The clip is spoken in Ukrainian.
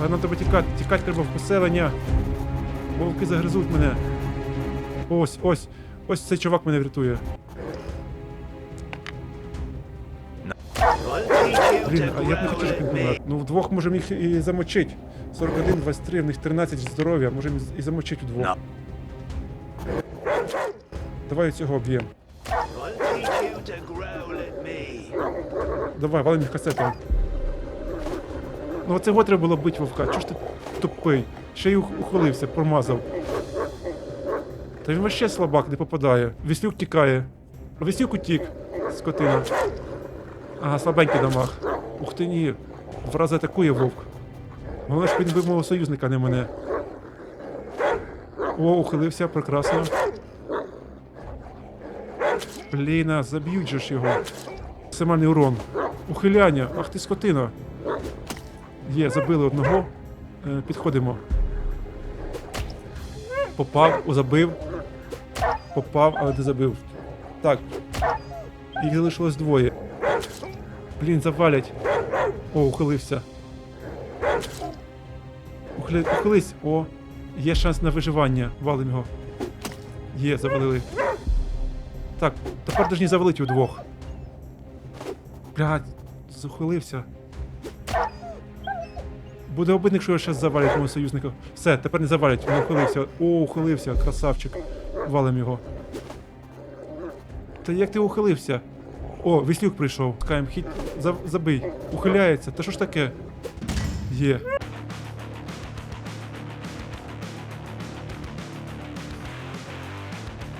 Але нам треба тікати, тікати треба в поселення. Вовки загризуть мене. Ось, ось, ось цей чувак мене врятує. Блін, а я б не хотів, щоб він. Ну вдвох можемо їх і замочити. 41, 23, в них 13 здоров'я, можемо і- замочити вдвох. Давай цього об'єм. Давай, валим їх касетом. Ну оце його треба було бити вовка. Чого ж ти тупий? Ще й ух- ухилився, промазав. Та він вообще слабак, не попадає. Віслюк тікає. Віслюк утік, скотина. Ага, слабенький дамаг. Ух ти ні. В атакує вовк. Головне, щоб він бив мого союзника, не мене. О, ухилився, прекрасно. Блін, заб'ють же ж його. Максимальний урон. Ухиляння. Ах ти скотина. Є, забили одного. Е, підходимо. Попав, забив. Попав, але не забив. Так. Їх залишилось двоє. Блін, завалять. О, ухилився. Ухили... Ухились. О, є шанс на виживання. Валим його. Є, завалили. Так, тепер повинні завалити удвох. Блядь, захилився. Буде обидно, якщо його ще завалять мого союзника. Все, тепер не завалять, він ухилився. О, ухилився, красавчик. Валим його. Та як ти ухилився? О, віслюк прийшов. Скаєм, хід забий. Ухиляється. Та що ж таке? Є.